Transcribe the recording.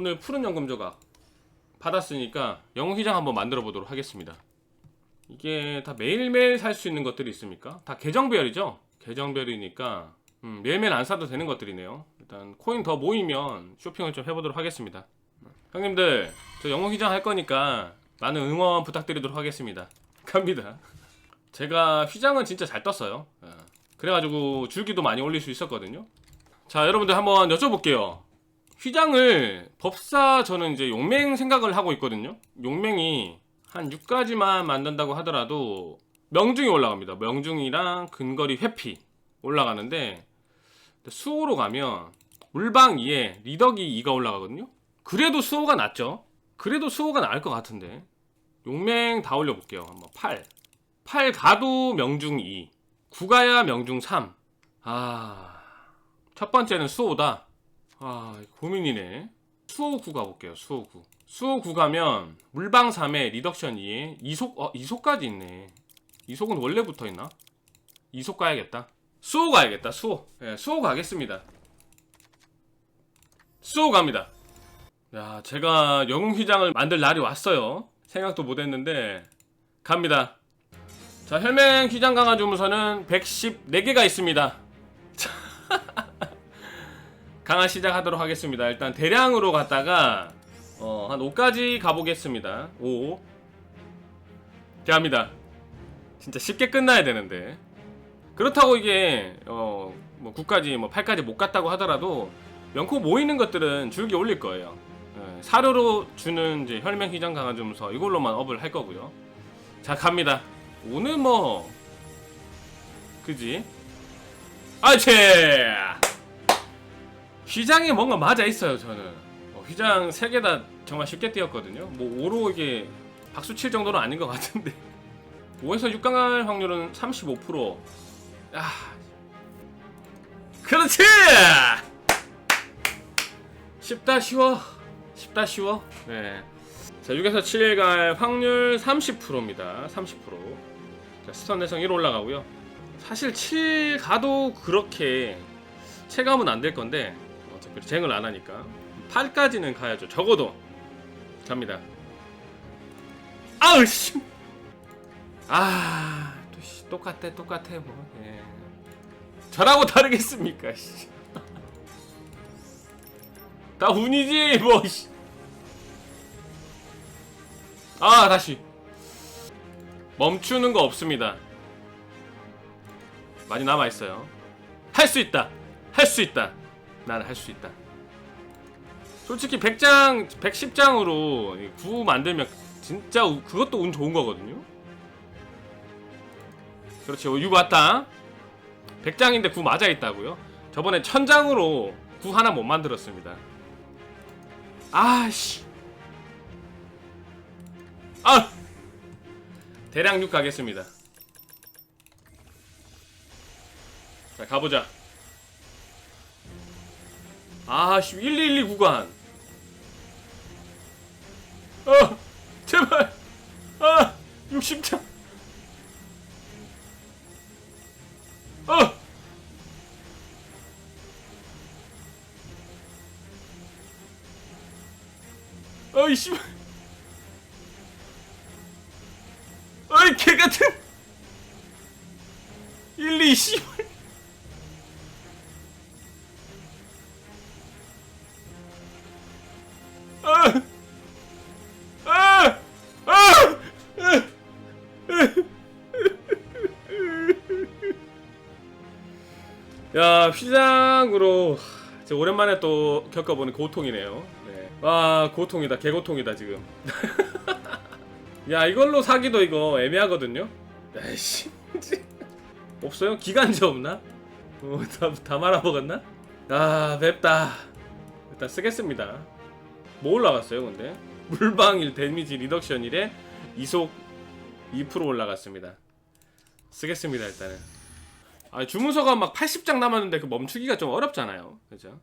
오늘 푸른 연금 조각 받았으니까 영웅 휘장 한번 만들어 보도록 하겠습니다. 이게 다 매일매일 살 수 있는 것들이 있습니까? 다 계정별이죠? 계정별이니까 음, 매일매일 안 사도 되는 것들이네요. 일단 코인 더 모이면 쇼핑을 좀 해보도록 하겠습니다. 형님들 저 영웅 휘장 할 거니까 많은 응원 부탁드리도록 하겠습니다. 갑니다. 제가 휘장은 진짜 잘 떴어요. 예. 그래가지고 줄기도 많이 올릴 수 있었거든요. 자 여러분들 한번 여쭤볼게요. 휘장을 법사 저는 이제 용맹 생각을 하고 있거든요. 용맹이 한 6가지만 만든다고 하더라도 명중이 올라갑니다. 명중이랑 근거리 회피 올라가는데 수호로 가면 물방 2에 리더기 2가 올라가거든요. 그래도 수호가 낫죠. 그래도 수호가 나을 것 같은데 용맹 다 올려볼게요. 한번 8 8 가도 명중 2 9가야 명중 3 아... 첫 번째는 수호다. 아, 고민이네. 수호 9 가볼게요. 수호 9. 수호 9 가면 물방 3에 리덕션 2에 이속 어 이속까지 있네. 이속은 원래 붙어 있나? 이속 가야겠다. 수호 가야겠다. 수호. 예, 수호 가겠습니다. 수호 갑니다. 야, 제가 영웅 휘장을 만들 날이 왔어요. 생각도 못 했는데 갑니다. 자, 혈맹 휘장 강화 주문서는 114개가 있습니다. 강화 시작하도록 하겠습니다. 일단 대량으로 갔다가 어, 한 5까지 가보겠습니다. 5. 자, 합니다. 진짜 쉽게 끝나야 되는데. 그렇다고 이게 어, 뭐 9까지 뭐 8까지 못 갔다고 하더라도 연코 모이는 것들은 줄기 올릴 거예요. 예, 사료로 주는 이제 혈맹 휘장 강화 주문서 이걸로만 업을 할 거고요. 자, 갑니다. 오늘 뭐 그지? 아채! 휘장에 뭔가 맞아 있어요 저는. 어, 휘장 3개 다 정말 쉽게 띄었거든요. 뭐 5로 이게 박수 칠 정도는 아닌 것 같은데. 5에서 6강 할 확률은 35% 아, 그렇지! 쉽다 쉬워? 쉽다 쉬워? 네. 자 6에서 7일 갈 확률 30%입니다. 30% 자, 스턴 내성 1 올라가고요. 사실 7 가도 그렇게 체감은 안 될 건데 어차피 쟁을 안 하니까 8까지는 가야죠. 적어도 갑니다. 아우 씨. 아, 또 씨, 똑같아, 똑같아 뭐. 예. 저라고 다르겠습니까? 씨. 다 운이지 뭐. 씨. 아, 다시 멈추는 거 없습니다. 많이 남아 있어요. 할 수 있다. 할 수 있다. 나는 할수 있다. 솔직히 100장, 110장으로 구 만들면 진짜 우- 그것도 운 좋은 거거든요. 그렇지, 6 왔다. 100장인데 구 맞아 있다고요? 저번에 1000장으로 구 하나 못 만들었습니다. 아씨. 아! 대량 6 가겠습니다. 자, 가보자. 아, 씨, 1212 구간. 어, 제발. 아, 60장. 어. 어이 씨. 어이 개 같은. 1, 2, 씨. 아! 야 휘장으로 진짜 오랜만에 또 겪어보는 고통이네요. 네. 와 고통이다 개고통이다 지금. 야 이걸로 사기도 이거 애매하거든요. 야이씨 없어요? 기간제 없나? 어, 다, 다 말아먹었나? 아 맵다. 일단 쓰겠습니다. 뭐 올라갔어요 근데? 물방일 데미지 리덕션 1에 이속 2% 올라갔습니다. 쓰겠습니다 일단은. 아 주문서가 막 80장 남았는데 그 멈추기가 좀 어렵잖아요. 그죠?